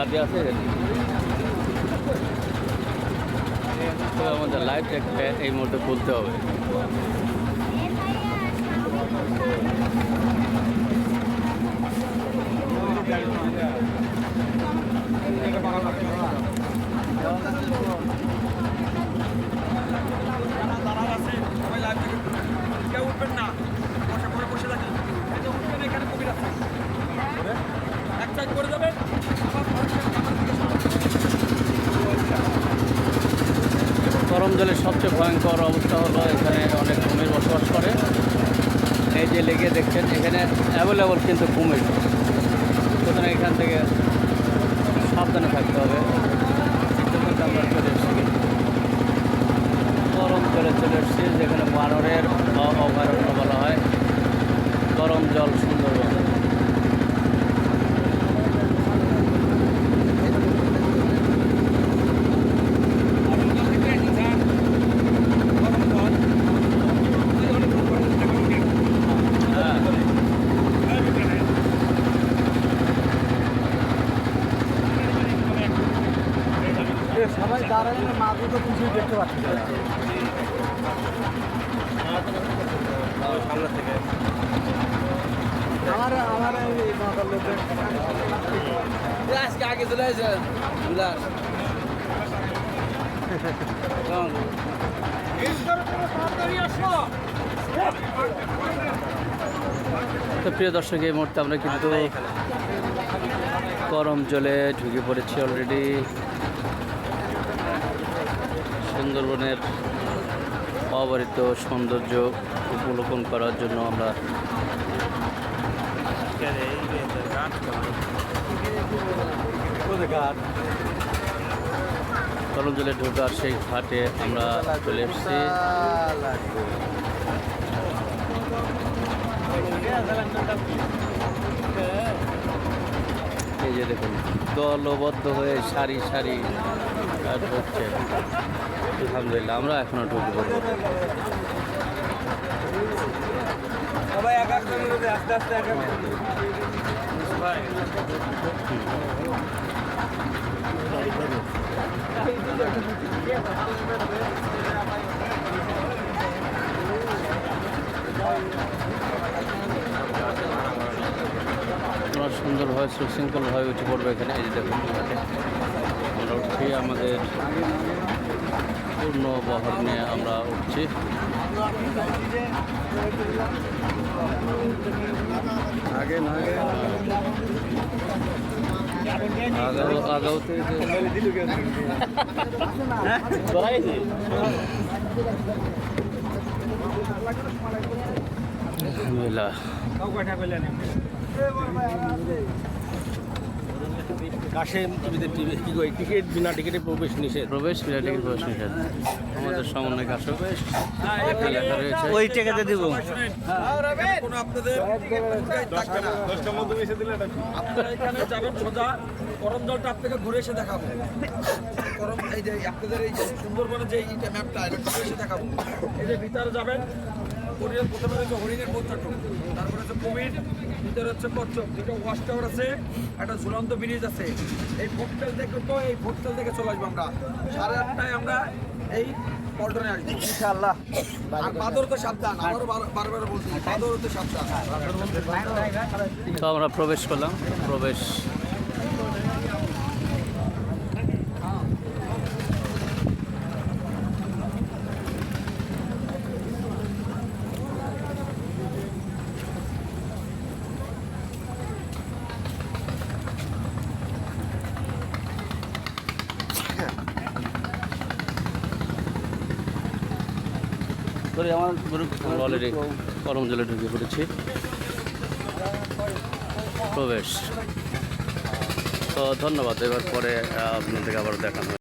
গাড়ি আছে। তো আমাদের লাইফ একটা এই মুহূর্তে খুলতে হবে। কেউ উঠবেন না বসে পড়ে বসে থাকেন এই যে উঠবেন এখানে কবির আছে এক সাইড করে যাবেন আবার ঘরের সামনে আমার দিকে সরান। গরম জলের সবচেয়ে ভয়ঙ্কর অবস্থা হলো এখানে অনেক কুমির বসবাস করে। এই যে লেগে দেখছেন, এখানে অ্যাভেলেবল কিন্তু কুমির সুতরাং এখান থেকে সাবধানে থাকতে হবে চলে এসেছি গরম জলে চলে এসেছি যেখানে বানরের অ- অভয়ারণ্য বলা হয় গরম জল সুন্দরবন হ্যাঁ সবাই দাঁড়ালে মাঝে তো কিছুই দেখতে পাচ্ছি না তো প্রিয় দর্শক এই মুহূর্তে আমরা কিন্তু গরম জলে ঢুকে পড়েছি অলরেডি সুন্দরবনের অবারিত সৌন্দর্য উপলোকন করার জন্য আমরা গরম জলে ঢোকার সেই ঘাটে আমরা চলে এসেছি। এই যে দেখুন, দলবদ্ধ হয়ে সারি সারি ঢুকছে। আলহামদুলিল্লাহ আমরা এখনও ঢুকে পড়ব সবাই এক এক করে আস্তে আস্তে এক এক আমরা সুন্দরভাবে সুশৃঙ্খলভাবে উঠে পড়ব এখানে এই যে দেখুন আমরা উঠছি আমাদের পূর্ণ বহর নিয়ে আমরা উঠছি আগে না আগাও আগাওতে আলহামদুলিল্লাহ কাউ কয়টা কইলেন কি কই টিকিট বিনা টিকিটে প্রবেশ নিষেধ? প্রবেশ বিরাটি প্রবেশ নিষেধ। আমাদের সমন্বয় কাশক হ্যাঁ, লেখা রয়েছে। ওই টিকিটে দিব। কোনো আপনাদের থাকবে না। আপনারা এখানে যাবেন সোজা গরম জলটা আপনাকে ঘুরে এসে দেখাবো। গরম এই যে আপনাদের এই যে সুন্দরবনের যে ম্যাপটা এটা ঘুরে এসে দেখাবো। এই যে ভিতরে যাবেন হরিণের প্রথমে হচ্ছে হরিণের তারপরে হচ্ছে কুমির ভিতরে হচ্ছে কচ্ছপ দুটো ওয়াশ টাওয়ার আছে একটা ঝুলন্ত ব্রিজ আছে। এই ভোটটেল থেকে তো এই ভোটটেল থেকে চলে আসব আমরা। সাড়ে আটটায় আমরা এই পল্টনে আসব। ইনশাআল্লাহ। আর বাদর তো সাবধান বারবার বলছি বাদর তো সাবধান। তো আমরা প্রবেশ করলাম প্রবেশ আমার আমরা অলরেডি গরম জলে ঢুকে পড়েছি প্রবেশ তো ধন্যবাদ এবার পরে আপনাদেরকে আবার দেখানো।